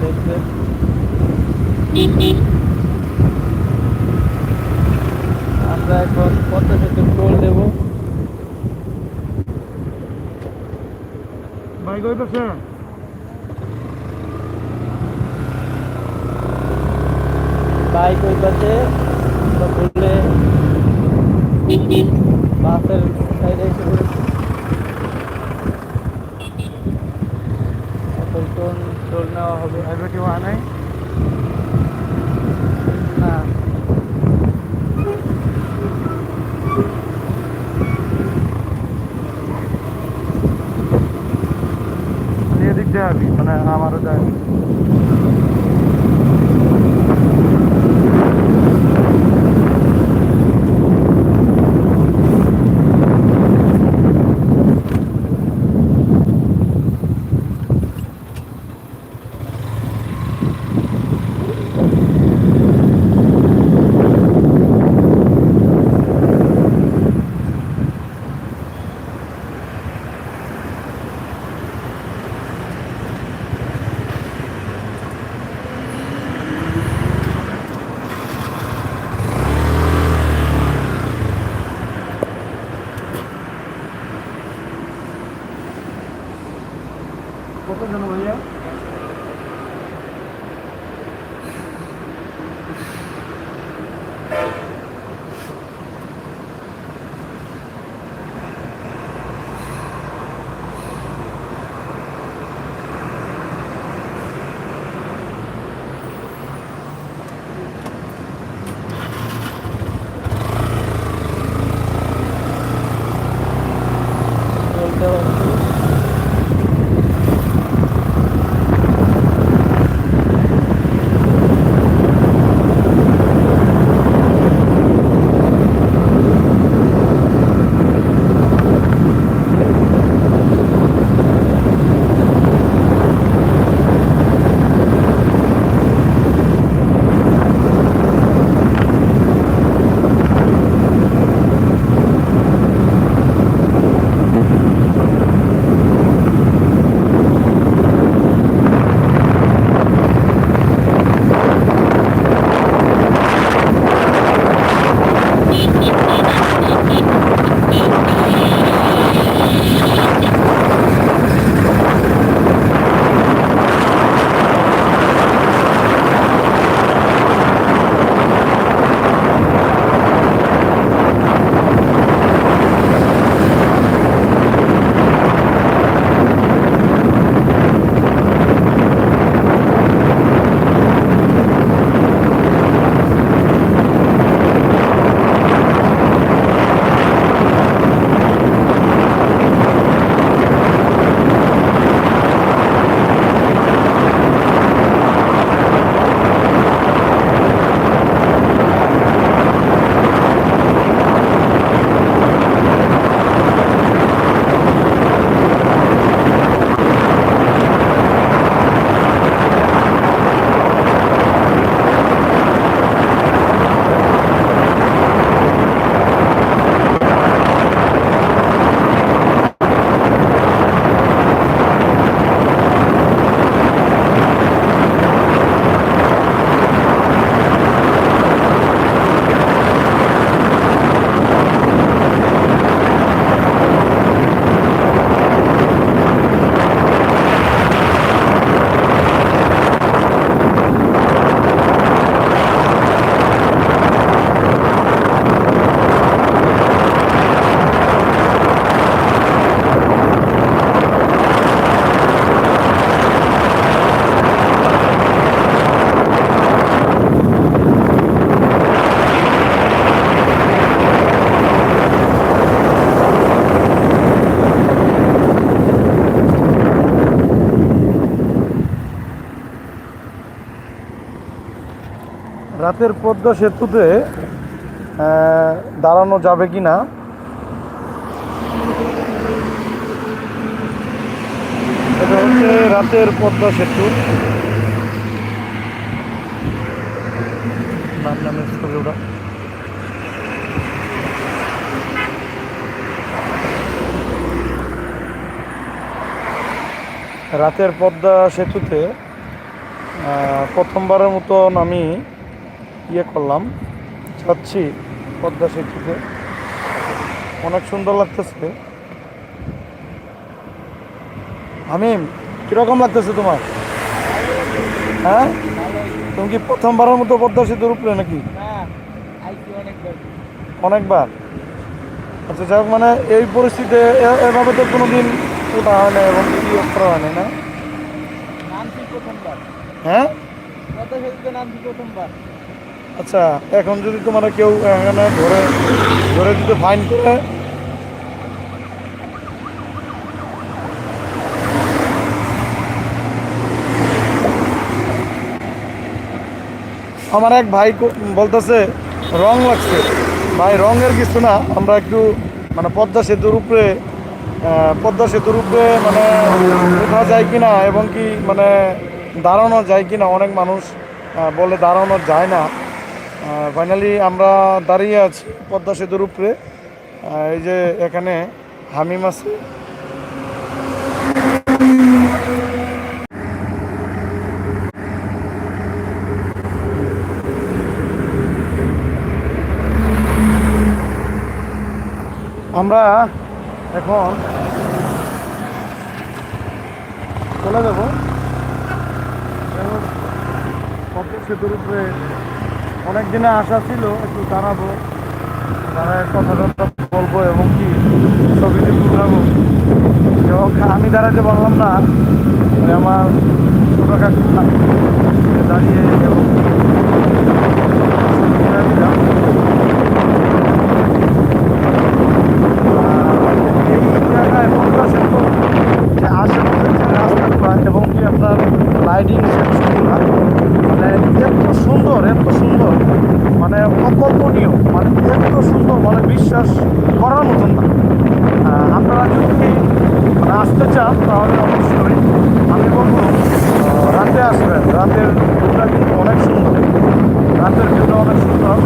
দেখবেন আমরা এখন পদ্মা সেতু টোল দেব? ভাই কইতেছে? বাইক ওই পাশে ঘুরলে বাসের সাইডে এসে টোল টোল নেওয়া হবে। ভাই ওয়ানে ওয়া নাই? না। নিয়ে দিক যাবি মানে আমারও যায় রাতের পদ্মা সেতুতে দাঁড়ানো যাবে কি না? এটা হচ্ছে রাতের পদ্মা সেতু। রাতের পদ্মা সেতুতে প্রথমবারের মতন আমি ইয়ে করলাম যাচ্ছি পদ্মা সেতুতে। অনেক সুন্দর লাগতেছে। আমিম কীরকম লাগতেছে তোমার? হ্যাঁ? তুমি কি প্রথমবারের মতো পদ্মা সেতুর উপরে নাকি? অনেকবার? আচ্ছা যাই মানে এই পরিস্থিতিতে এভাবে তো কোনো দিন ওঠা হয় না এবং কি করা হয় না হ্যাঁ? প্রথমবার। আচ্ছা এখন যদি তোমার কেউ এখানে ধরে ধরে যদি ফাইন করে। আমার এক ভাই বলতেছে, রং লাগছে। ভাই, রঙের কিছু না, আমরা একটু মানে পদ্মা সেতুর উপরে পদ্মা সেতুর উপরে মানে ওঠা যায় কিনা, এবং কি মানে দাঁড়ানো যায় কিনা, অনেক মানুষ বলে দাঁড়ানো যায় না। ফাইনালি আমরা দাঁড়িয়ে আছি পদ্মা সেতুর উপরে। এই যে এখানে হামিম আছে। আমরা এখন চলে যাব। পদ্মা সেতুর উপরে অনেক দিনে আশা ছিল, একটু দাঁড়াবো দাঁড়ায় কথা টথা বলব এবং কি ছবি তুলাবো। এবং আমি দাঁড়াতে পারলাম না ওই আমার ছোটো কাকু দাঁড়িয়ে এবং এবং কি আপনার লাইটিং সেকশনগুলো মানে এত সুন্দর এত সুন্দর মানে অকল্পনীয় মানে এত সুন্দর মানে বিশ্বাস করার মতন না। আপনারা যদি মানে আসতে চান, তাহলে অবশ্যই আমি বলব রাতে আসবেন। রাতের ভিউটা কিন্তু অনেক সুন্দর। রাতের ভিউটা অনেক সুন্দর।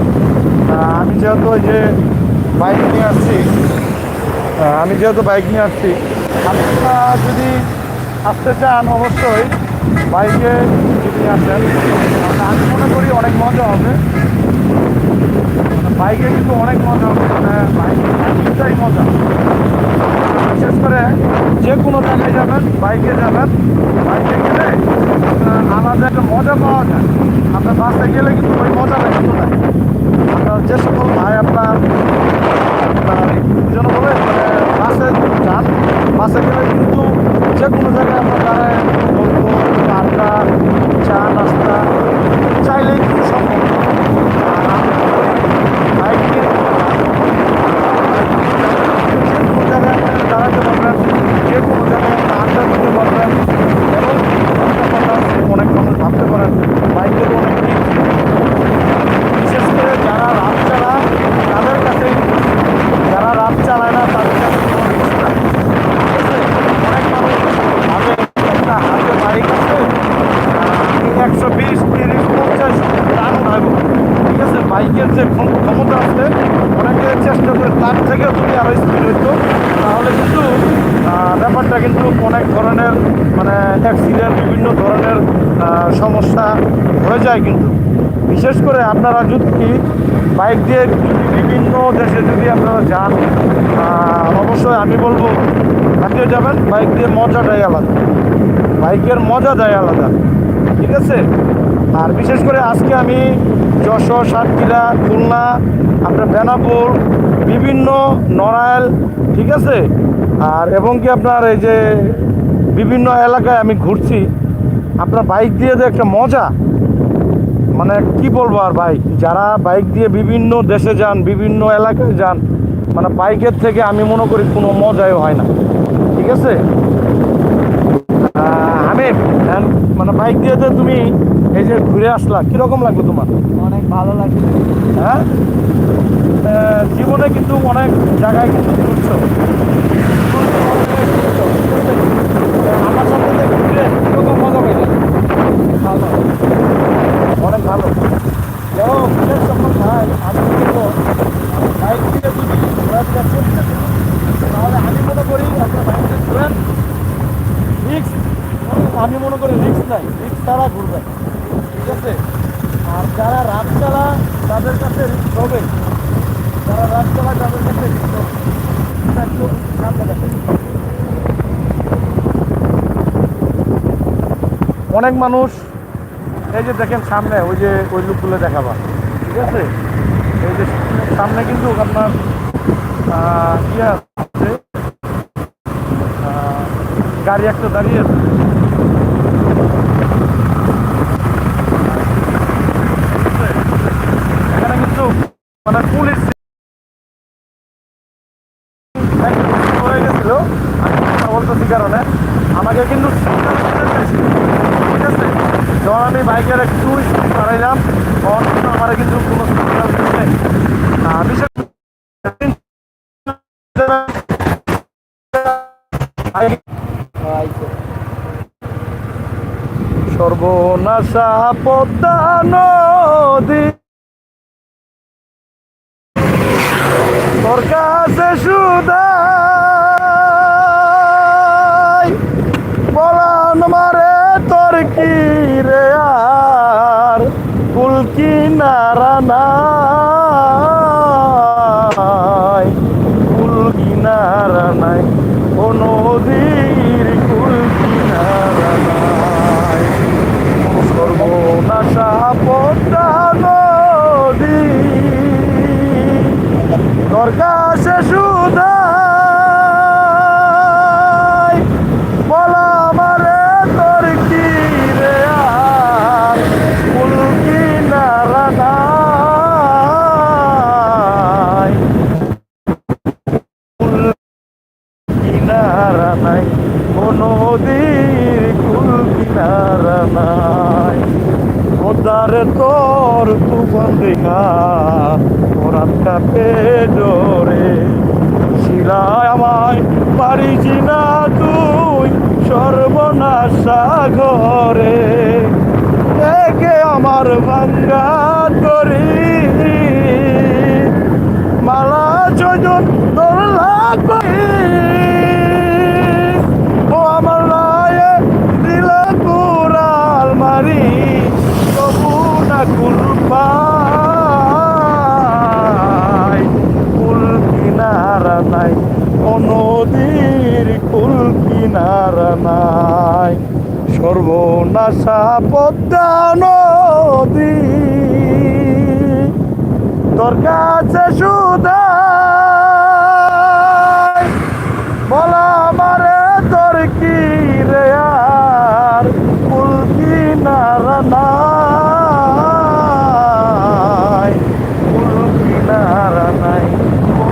আমি যেহেতু ওই যে বাইক নিয়ে আসছি আমি যেহেতু বাইক নিয়ে আসছি, আপনারা যদি আসতে চান, অবশ্যই বাইকে যদি আসেন আমি মনে করি অনেক মজা হবে। বাইকে কিন্তু অনেক মজা হবে। মানে বাইকটাই মজা। বিশেষ করে যে কোনো জায়গায় যাবেন, বাইকে যাবেন, বাইকে গেলে আলাদা একটা মজা পাওয়া যায়। আপনার বাসে গেলে কিন্তু ওই মজাটা কিন্তু যে সকল ভাই আপনার যেন বলে মানে বাসে যান বাসে গেলে কিন্তু যে কোনো জায়গায় আপনার দাঁড়ায় গল্প আড্ডা চা নাস্তা চাইলেই কিন্তু সম্ভব আর আমি বাইক নিয়ে যে কোনো জায়গায় আপনি দাঁড়াতে পারবেন যে কোনো জায়গায় আপনি আড্ডা দিতে পারবেন এবং একটা কথা আছে, অনেক মানুষ ভাবতে পারেন বাইকের অনেক দিক বিশেষ করে যারা রাত চালা তাদের কাছে যারা রাত চালায় না তাদের কাছে কোনো রিস্ক নাই ঠিক আছে? অনেক মানুষ ভাবে একটা হাতে বাইক আছে আমি একশো বিশ তিরিশ পঞ্চাশ টান উঠাবো ঠিক আছে বাইকের যে ক্ষম- ক্ষমতা আছে অনেকে চেষ্টা করে তার থেকে যদি আরও স্পিড হইতো তাহলে কিন্তু আহ, ব্যাপারটা কিন্তু অনেক ধরনের মানে অ্যাক্সিডেন্ট বিভিন্ন ধরনের সমস্যা হয়ে যায় কিন্তু। বিশেষ করে আপনারা যদি বাইক দিয়ে যদি বিভিন্ন দেশে যদি আপনারা যান অবশ্যই আমি বলব হাতিয়ে যাবেন, বাইক দিয়ে মজাটাই আলাদা। বাইকের মজা মজাটাই আলাদা, ঠিক আছে? আর বিশেষ করে আজকে আমি যশোর, সাতক্ষীরা, খুলনা, আপনার বেনাপুর, বিভিন্ন নড়াইল, ঠিক আছে? আর এবং কি আপনার এই যে বিভিন্ন এলাকায় আমি ঘুরছি আপনার বাইক দিয়ে যে একটা মজা? মানে কি বলব আর ভাই? যারা বাইক দিয়ে বিভিন্ন দেশে যান বিভিন্ন এলাকায় যান মানে বাইকের থেকে আমি মনে করি কোনো মজাই হয় না। ঠিক আছে? আমি মানে বাইক দিয়ে যে তুমি এই যে ঘুরে আসলা কীরকম লাগল তোমার? অনেক ভালো লাগছে হ্যাঁ? জীবনে কিন্তু অনেক জায়গায় কিন্তু ঘুরছো আমার সাথে যে ঘুরে কীরকম মজা পাইলে ভালো অনেক ভালো এবং বিশেষ যখন ভাই আমি বলব বাইক দিয়ে যদি ঘোরাফেরা করতে থাকেন, তাহলে আমি মনে করি আপনার বাইক দিয়ে ঘুরেন রিক্স আমি মনে করি রিক্স নাই রিক্স ছাড়া ঘুরবেন ঠিক আছে আর যারা তাদের কাছে হবে। যারা রাত তাদের কাছে হবে। অনেক মানুষ এই যে দেখেন সামনে, ওই যে ওই লুকগুলো দেখাবা। ঠিক আছে? এই যে সামনে কিন্তু আপনার ইয়ে আছে? গাড়ি একটা দাঁড়িয়ে আছে এখানে কিন্তু মানে পুলিশ হয়ে গেছিল। কারণে। আমাকে কিন্তু। ঠিক আছে যখন আমি বাইকের একটু স্পিড বাড়াইলাম তখন কিন্তু আমার কিন্তু কোনো সিগন্যাল দিচ্ছে না বিশেষ সর্বনাশা পদ্মা নদী তোর কাছে সুদাই, বলান মারে তোর কি রে আর? কুলকি নারা নাই কুলকি নারা নাই। একে আমার ভাঙ্গা তরি মালা যোজন দোলা করি। ও আমার লায়ে দিল কুড়াল মারি। তবু না কিনারা নাই। ও কুল কিনারা নাই। সর্বনাশা পদ্মা নদী তোর কাছে সুদাই, বলা মারে তোর কি রে আর? কুল কিনারা নাই কুল কিনারা নাই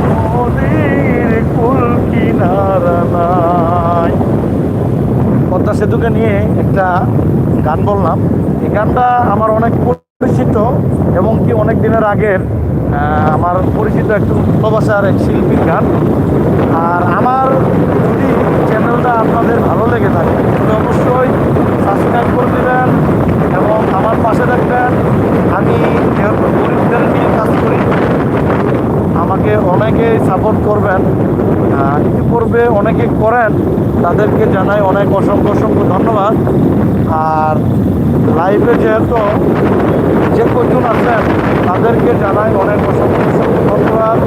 নদীর কুল কিনারা নাই। পদ্মা সেতুকে নিয়ে একটা গান বললাম। এই গানটা আমার অনেক পরিচিত এবং কি অনেক দিনের আগের আমার পরিচিত একটু ভালোবাসার এক শিল্পীর গান। আর আমার যদি চ্যানেলটা আপনাদের ভালো লেগে থাকে, তাহলে অবশ্যই সাবস্ক্রাইব করে দেবেন এবং আমার পাশে থাকবেন আমি যেহেতু গরিবদের নিয়ে কাজ করি আমাকে অনেকে সাপোর্ট করবেন ইতিপূর্বে অনেকে করেন, তাদেরকে জানাই অনেক অসংখ্য অসংখ্য ধন্যবাদ। আর লাইফে যেহেতু যে কজন আছেন, তাদেরকে জানাই অনেক অসংখ্য অসংখ্য ধন্যবাদ।